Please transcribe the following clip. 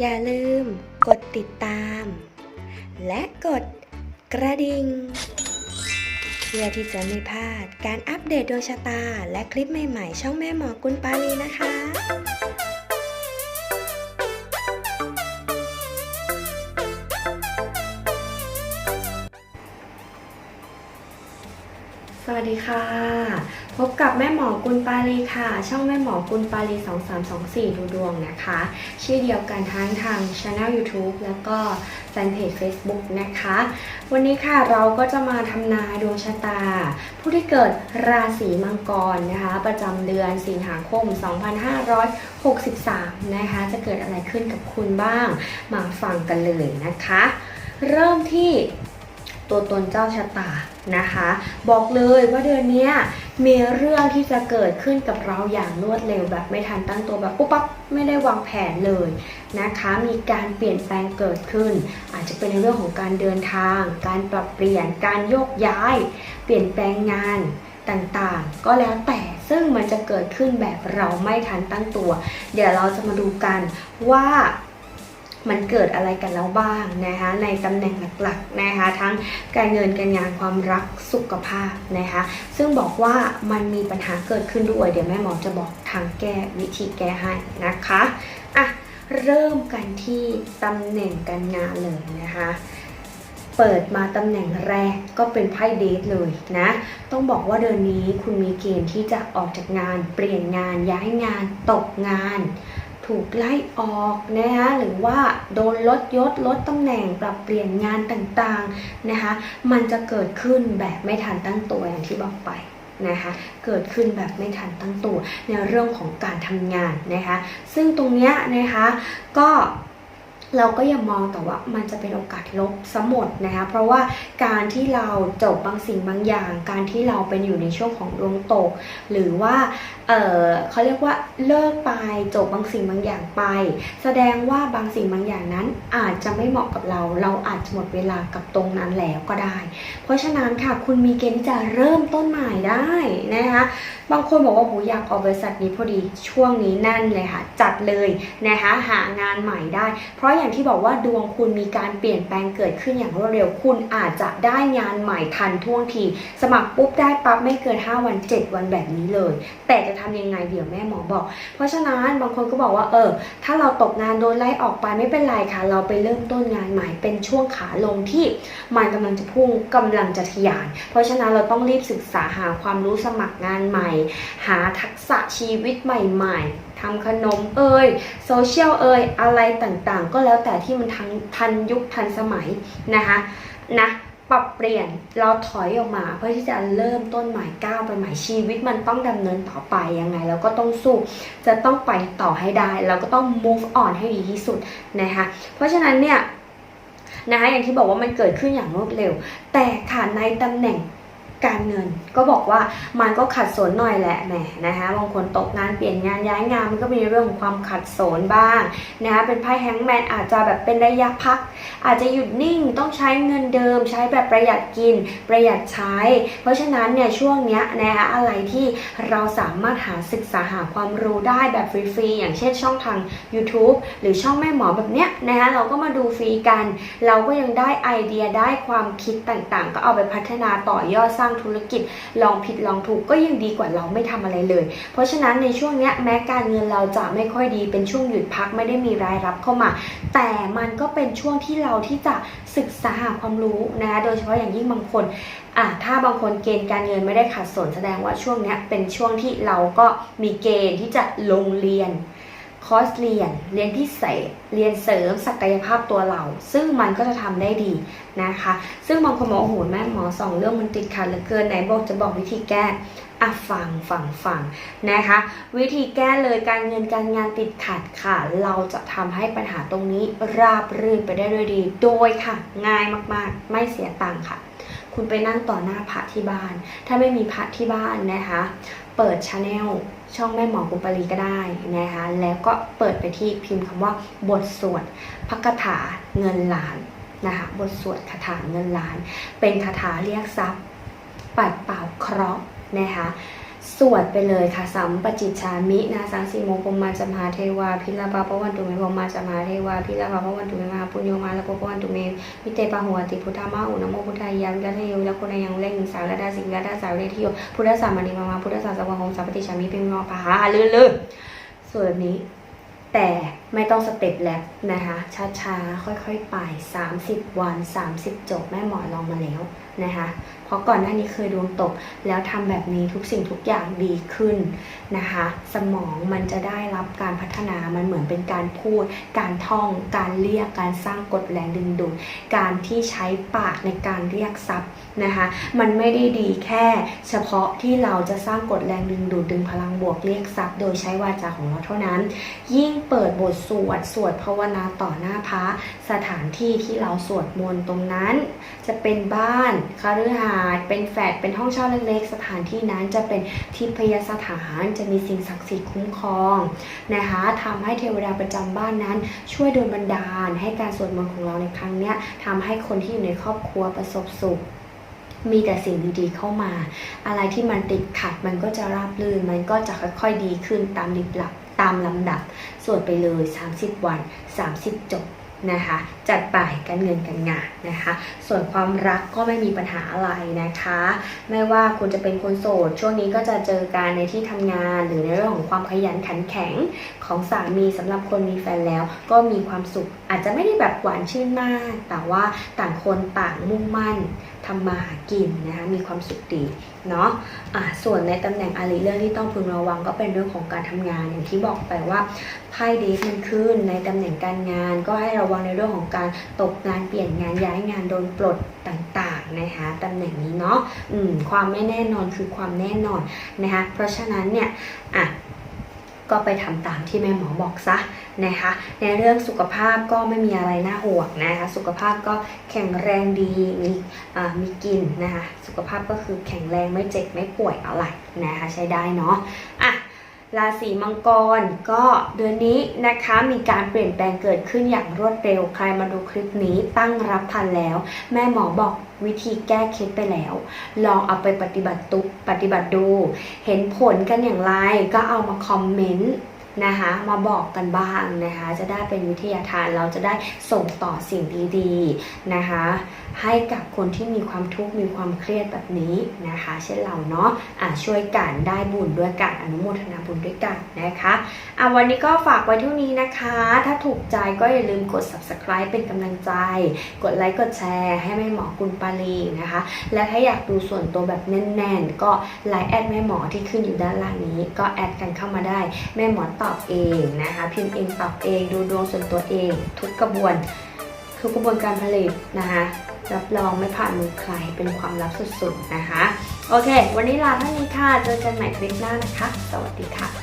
อย่าลืมกดติดตาม และกดกระดิ่งเพื่อที่จะไม่พลาดการอัปเดตดวงชะตา และคลิปใหม่ๆ ช่องแม่หมอกุลปาลีนะคะสวัสดีค่ะ พบกับแม่หมอกุลปาลีค่ะ ช่องแม่หมอกุลปาลี 2324 ดูดวงนะคะ ชื่อเดียวกันทั้งทางช anel YouTube แล้วก็แฟนเพจ Facebook นะคะ วันนี้ค่ะเราก็จะมาทำนายดวงชะตา ผู้ที่เกิดราศีมังกรนะคะ ประจำเดือนสิงหาคม 2563 นะคะ จะเกิดอะไรขึ้นกับคุณบ้าง มาฟังกันเลยนะคะ เริ่มที่ตัวตนเจ้าชะตานะคะ บอกเลยว่าเดือนนี้ มีเรื่องที่จะเกิดขึ้นกับเราอย่างรวดเร็วแบบไม่ทันตั้งตัวแบบปุ๊บปั๊บไม่ได้วางแผนเลยนะคะ มีการเปลี่ยนแปลงเกิดขึ้น อาจจะเป็นในเรื่องของการเดินทาง การปรับเปลี่ยนการโยกย้าย เปลี่ยนแปลงงานต่างๆ ก็แล้วแต่ซึ่งมันจะเกิดขึ้นแบบเราไม่ทันตั้งตัว เดี๋ยวเราจะมาดูกันว่า มันเกิดอะไรกันแล้วบ้างนะคะในตำแหน่งหลักๆนะคะทั้งการเงินการงานความรักสุขภาพนะคะซึ่งบอกว่ามันมีปัญหาเกิดขึ้นด้วย เดี๋ยวแม่หมอจะบอกทางแก้วิธีแก้ให้นะคะอะเริ่มกันที่ตำแหน่งการงานเลยนะคะเปิดมาตำแหน่งแรกก็เป็นไพ่เดทเลยนะ ต้องบอกว่าเดือนนี้คุณมีเกณฑ์ที่จะออกจากงาน เปลี่ยนงานย้ายงาน ตกงาน ถูกไล่ออกนะคะหรือว่าโดนลดยศลดตำแหน่งปรับเปลี่ยนงานต่างๆนะคะมันจะเกิดขึ้นแบบไม่ทันตั้งตัวอย่างที่บอกไปนะคะเกิดขึ้นแบบไม่ทันตั้งตัวในเรื่องของการทำงานนะคะซึ่งตรงเนี้ยนะคะก็ เราก็อย่ามองแต่ว่ามันจะเป็นโอกาสลบสมดนะคะเพราะว่าการที่เราจบบางสิ่งบางอย่าง การที่เราเป็นอยู่ในช่วงของดวงตก หรือว่าเออเขาเรียกว่าเลิกไปจบบางสิ่งบางอย่างไป แสดงว่าบางสิ่งบางอย่างนั้นอาจจะไม่เหมาะกับเรา เราอาจจะหมดเวลากับตรงนั้นแล้วก็ได้ เพราะฉะนั้นค่ะคุณมีเกณฑ์ที่จะเริ่มต้นใหม่ได้นะคะ บางคนบอกว่าโหอยากออกบริษัทนี้พอดีช่วงนี้นั่นเลยค่ะ จัดเลยนะคะหางานใหม่ได้ เพราะอย่างที่บอกว่าดวงคุณมีการเปลี่ยนแปลงเกิดขึ้นอย่างรวดเร็วคุณอาจจะได้งานใหม่ทันท่วงที สมัครปุ๊บได้ปั๊บไม่เกิน 5 วัน 7 วันแบบนี้เลย แต่จะทำยังไงเดี๋ยวแม่หมอบอก เพราะฉะนั้นบางคนก็บอกว่าเออ ถ้าเราตกงานโดนไล่ออกไปไม่เป็นไรค่ะ เราไปเริ่มต้นงานใหม่เป็นช่วงขาลงที่มันกำลังจะพุ่งกำลังจะทะยาน เพราะฉะนั้นเราต้องรีบศึกษาหาความรู้สมัครงานใหม่หาทักษะชีวิตใหม่ๆทำขนมเอ่ยโซเชียลเอ่ยอะไรต่างๆ ก็แล้วแต่ที่มันทันทันยุคทันสมัยนะคะนะปรับเปลี่ยนเราถอยออกมา เพื่อที่จะเริ่มต้นใหม่ก้าวไปใหม่ชีวิตมันต้องดำเนินต่อไปยังไงเราก็ต้องสู้จะต้องไปต่อให้ได้ เราก็ต้อง move on ให้ดีที่สุดนะคะเพราะฉะนั้นเนี่ยนะคะอย่างที่บอกว่ามันเกิดขึ้นอย่างรวดเร็ว แต่ค่ะในตำแหน่ง การเงิน ก็บอกว่ามันก็ขัดสนหน่อยแหละแหมนะคะบางคนตกงานเปลี่ยนงานย้ายงานมันก็มีเรื่องของความขัดสนบ้างนะคะเป็นไพ่แฮงแมนอาจจะแบบเป็นระยะพัก อาจจะหยุดนิ่งต้องใช้เงินเดิม ใช้แบบประหยัดกิน ประหยัดใช้ เพราะฉะนั้นเนี่ยช่วงเนี้ยนะคะอะไรที่เราสามารถหาศึกษาหาความรู้ได้แบบฟรีๆอย่างเช่นช่องทาง YouTube หรือช่องแม่หมอแบบเนี้ยนะคะเราก็มาดูฟรีกัน เราก็ยังได้ไอเดียได้ความคิดต่างๆ ก็เอาไปพัฒนาต่อยอดสร้างธุรกิจ ลองผิดลองถูกก็ยังดีกว่าเราไม่ทำอะไรเลย เพราะฉะนั้นในช่วงนี้แม้การเงินเราจะไม่ค่อยดีเป็นช่วงหยุดพักไม่ได้มีรายรับเข้ามา แต่มันก็เป็นช่วงที่เราที่จะศึกษาหาความรู้นะโดยเฉพาะอย่างยิ่งบางคนอะถ้าบางคนเกณฑ์การเงินไม่ได้ขัดสนแสดงว่าช่วงนี้เป็นช่วงที่เราก็มีเกณฑ์ที่จะลงเรียน คอร์สเรียนเรียนพิเศษเรียนเสริมศักยภาพตัวเรา ซึ่งมันก็จะทำได้ดีนะคะ ซึ่งบางคนบอกโอ้โหแม่หมอสองเรื่องมันติดขัดเหลือเกินไหนบอกจะบอกวิธีแก้อะฟังฟังฟังนะคะ วิธีแก้เลยการเงินการงานติดขัดค่ะ เราจะทำให้ปัญหาตรงนี้ราบรื่นไปได้ด้วยดี โดยค่ะ ง่ายมากๆ ไม่เสียตังค์ค่ะ คุณไปนั่งต่อหน้าพระที่บ้าน ถ้าไม่มีพระที่บ้านนะคะ เปิดชาแนลช่องแม่หมอกุปรีก็ได้นะคะ แล้วก็เปิดไปที่พิมพ์คำว่าบทสวดพระคาถาเงินล้านนะคะบทสวดคาถาเงินล้าน เป็นคาถาเรียกทรัพย์ปัดเป่าเคราะห์นะคะ สวดไปเลยค่ะสัมปจิตชามินาสังสีโมพมมาจมหาเทวาพิลาภาพวันตุเมพมมาจมหาเทวาพิลาภาพวันตุเมมาปุญโยมาละพวันตุเมมิเตปะหัวติพุทธามาอุนโมพุทธายาวิรัตโยละคนยังเล่งสาวละดาสิงละดาสาวเรทิโยพุทธสามานิมามาพุทธสาสวะหงสัมปติชามิเป็นงอปะหาลือลือสวดแบบนี้ แต่ ไม่ต้องสเต็ปแรกนะคะช้าๆ ค่อยๆ ไป 30 วัน 30 จบแม่หมอลองมาแล้วนะคะเพราะก่อนหน้านี้เคยดวงตก แล้วทำแบบนี้ทุกสิ่งทุกอย่างดีขึ้นนะคะ สมองมันจะได้รับการพัฒนามันเหมือนเป็นการพูด การท่อง การเรียกการสร้างกฎแรงดึงดูดการที่ใช้ปากในการเรียกทรัพย์นะคะมันไม่ได้ดีแค่เฉพาะที่เราจะสร้างกฎแรงดึงดูดดึงพลังบวกเรียกทรัพย์ โดยใช้วาจาของเราเท่านั้น ยิ่งเปิดบทสวด สวดภาวนาต่อหน้าพระสถานที่ที่เราสวดมนต์ตรงนั้น จะเป็นบ้านคฤหาสน์เป็นแฝดเป็นห้องเช่าเล็กๆ สถานที่นั้นจะเป็นทิพยสถานจะมีสิ่งศักดิ์สิทธิ์คุ้มครองนะคะทำให้เทวดาประจำบ้านนั้น ช่วยโดนบันดาล ให้การสวดมนต์ของเราในครั้งนี้ทำให้คนที่อยู่ในครอบครัวประสบสุขมีแต่สิ่งดีๆเข้ามา อะไรที่มันติดขัดมันก็จะราบรื่น มันก็จะค่อยๆดีขึ้นตามลิบลับ ตามลำดับ สวดไปเลย 30 วัน 30 จบ นะคะ จัดไปการเงินการงานนะคะ ส่วนความรักก็ไม่มีปัญหาอะไรนะคะ ไม่ว่าคุณจะเป็นคนโสด ช่วงนี้ก็จะเจอการในที่ทำงานหรือในเรื่องของความขยันขันแข็งของสามีสำหรับคนมีแฟนแล้ว ก็มีความสุขอาจจะไม่ได้แบบหวานชื่นมาก แต่ว่าต่างคนต่างมุ่งมั่นทำมาหากินนะคะมีความสุขดีเนาะะส่วนในตำแหน่งอาริเรื่องที่ต้องพึงระวังก็เป็นเรื่องของการทำงานอย่างที่บอกไปว่าไพ่เดฟมันขึ้นในตำแหน่งการงานก็ให้ระวังในเรื่องของการตกงานเปลี่ยนงานย้ายงานโดนปลดต่างๆนะคะตำแหน่งนี้เนาะอืมความไม่แน่นอนคือความแน่นอนนะคะเพราะฉะนั้นเนี่ยอะก็ไปทำตามที่แม่หมอบอกซะนะคะ ในเรื่องสุขภาพก็ไม่มีอะไรน่าห่วงนะคะ สุขภาพก็แข็งแรงดีมีอ่ามีกินนะคะ สุขภาพก็คือแข็งแรงไม่เจ็บไม่ป่วยอะไรนะคะ ใช้ได้เนาะอะ ราศีมังกรก็เดือนนี้นะคะมีการเปลี่ยนแปลงเกิดขึ้นอย่างรวดเร็ว ใครมาดูคลิปนี้ตั้งรับทันแล้ว แม่หมอบอกวิธีแก้เคล็ดไปแล้ว ลองเอาไปปฏิบัติตุปฏิบัติดู เห็นผลกันอย่างไรก็เอามาคอมเมนต์ นะคะมาบอกกันบ้างนะคะจะได้เป็นวิทยาทานเราจะได้ส่งต่อสิ่งดีๆนะคะให้กับคนที่มีความทุกข์มีความเครียดแบบนี้นะคะ เช่นเราเนาะอะช่วยกันได้บุญด้วยกันอนุโมทนาบุญด้วยกันนะคะอะวันนี้ก็ฝากไว้เท่านี้นะคะ ถ้าถูกใจก็อย่าลืมกด subscribe เป็นกำลังใจ กดไลค์กดแชร์ให้แม่หมอกุลปาลีนะคะ และถ้าอยากดูส่วนตัวแบบแน่นๆ ก็ไลน์แอดแม่หมอที่ขึ้นอยู่ด้านล่างนี้ ก็แอดกันเข้ามาได้แม่หมอตอบเองนะคะพิมพ์เองตอบเองดูดวงส่วนตัวเอง ทุกกระบวนทุกกระบวนการผลิตนะคะรับรองไม่ผ่านมือใครเป็นความลับสุดๆนะคะ โอเค วันนี้ลาเท่านี้ค่ะ เจอกันใหม่คลิปหน้านะคะ สวัสดีค่ะ